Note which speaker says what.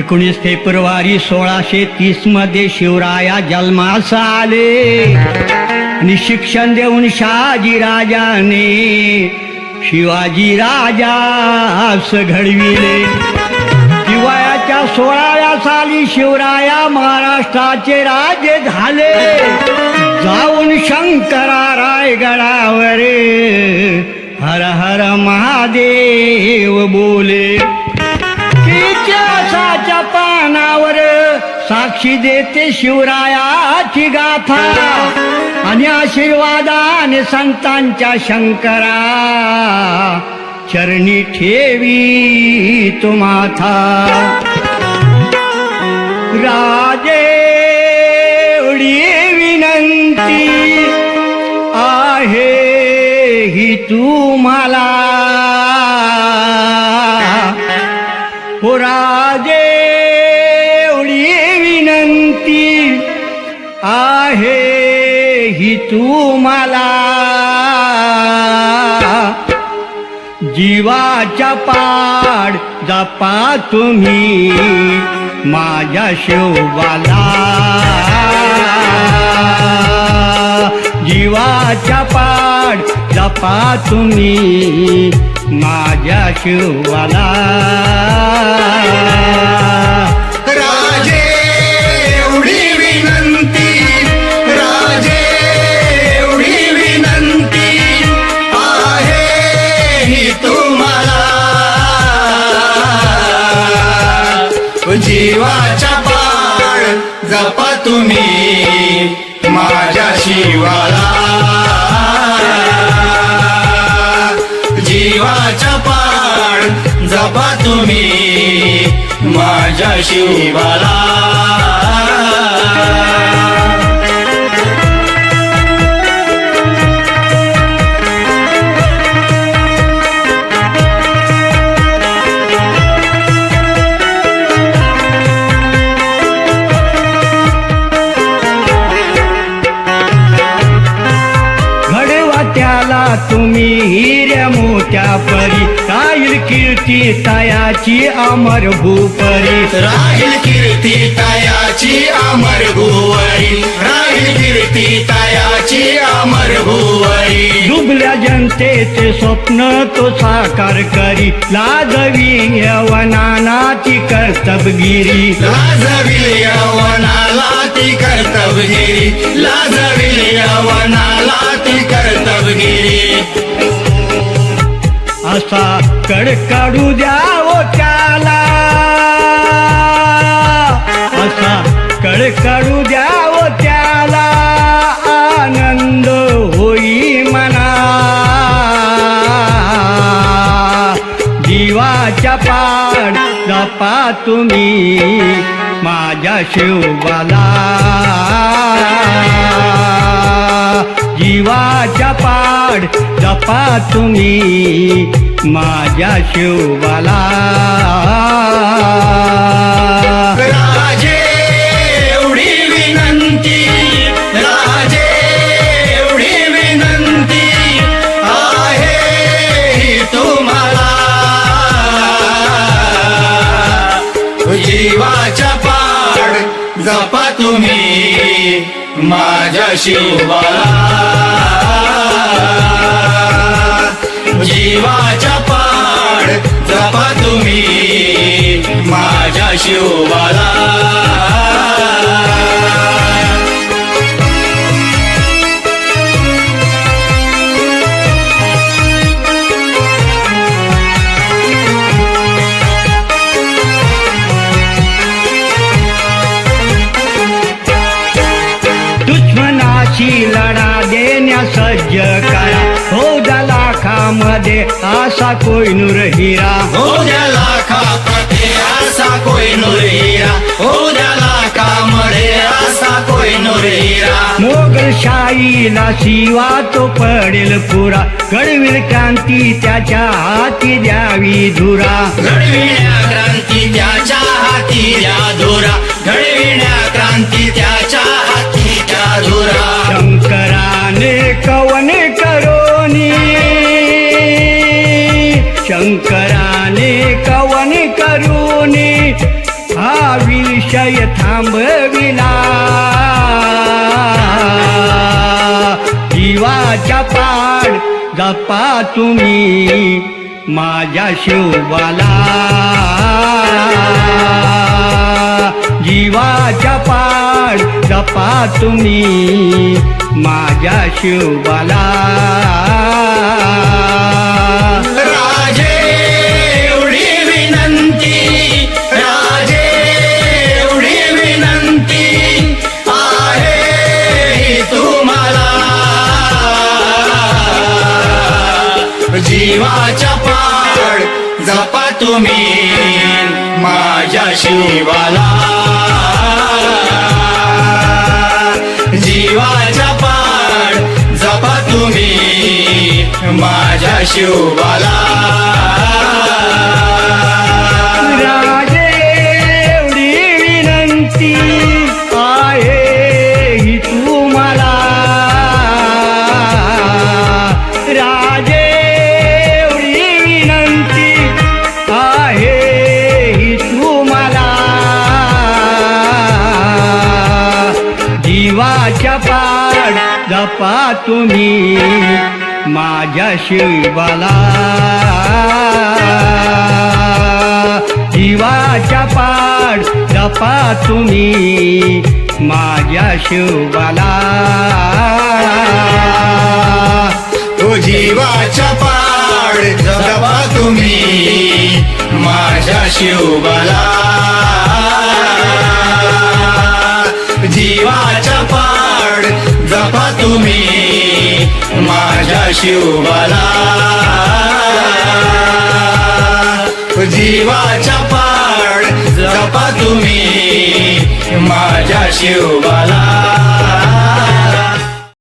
Speaker 1: एकोणीस फेब्रुवारी सोळाशे तीसमध्ये शिवराया जन्मास आले आणि शिक्षण देऊन शहाजी राजाने शिवाजी राजास घडविले. दिवाळ्याच्या सोळाव्या साली शिवराया महाराष्ट्राचे राजे झाले. जाऊन शंकरा रायगडावर हर हर महादेव बोले. साक्षी देते शिवरायाची गाथा. आणि आशीर्वादाने संतांच्या शंकरा. चरणी ठेवी तो माथा. राजे विनंती आहे ही तुम्हाला मला. ही तुम्हाला जीवाच्या पाड जपा तुम्ही माझ्या शिवबाला जीवाच्या पाड जपा तुम्ही माझ्या शिवबाला
Speaker 2: तुम्ही माझ्या शिवाला. जीवाच्या पाळ जपा तुम्ही माझ्या शिवाला.
Speaker 1: तुम्ही हिऱ्या मोठ्या परी. राहील कीर्ती तयाची अमर भूपरी.
Speaker 2: राहील कीर्ती तयाची अमर भुवरी. राहील कीर्ती तयाची अमर भुवरी.
Speaker 1: डुबल्या जनतेचे स्वप्न तो साकार करी. लाजवी यवनानाची कर्तबगिरी.
Speaker 2: लाजविल यवनाला ती कर्तबगिरी. लाजविल यवनाला ती कर्तवगिरी
Speaker 1: असा कडकाडू द्यावो त्याला. असा कडकाडू द्यावो त्याला. आनंद होई मना. जीवाच्या पाड जपा तुम्ही माझ्या शिवबाला. जीवाच्या पाड जपा तुम्ही माझ्या शिवबाला.
Speaker 2: राजे एवढी विनंती राजे एवढी विनंती आहे तुम्हाला. जीवाच्या जपा तुम्ही माझ्या शिवाला. जीवाच्या पाड जपा तुम्ही माझ्या शिवाला.
Speaker 1: लाखामध्ये असा कोयनूर हिरा।
Speaker 2: हो द्या लाखामध्ये असा कोई हिरा। हो द्या लाखामध्ये असा कोई हिरा।
Speaker 1: मोगलशाहीला शिवा तो पडेल पुरा। घडविल क्रांती त्याच्या हाती द्यावी धुरा।
Speaker 2: घडविण्या क्रांती त्याच्या हाती द्या धुरा।
Speaker 1: शंकराने कवन करून हा विषय थांबविला. जीवाच्या पाड जपा तुम्ही माझ्या शिवबाला जीवाच्या पाड जपा तुम्ही माझ्या शिवबाला
Speaker 2: जीवाच्या पाड जपा तुम्ही माझ्या शिवाला. जीवाच्या पाड जपा तुम्ही माझ्या
Speaker 1: शिवाला. जपा तुम्ही माझ्या शिवाला जीवाच्या पाड जपा तुम्ही माझ्या शिवाला
Speaker 2: तो जीवाच्या पाड जपा तुम्ही माझ्या शिवबाला. शिवबाला. जीवाच्या पाड जपा तुम्ही माझ्या शिवबाला.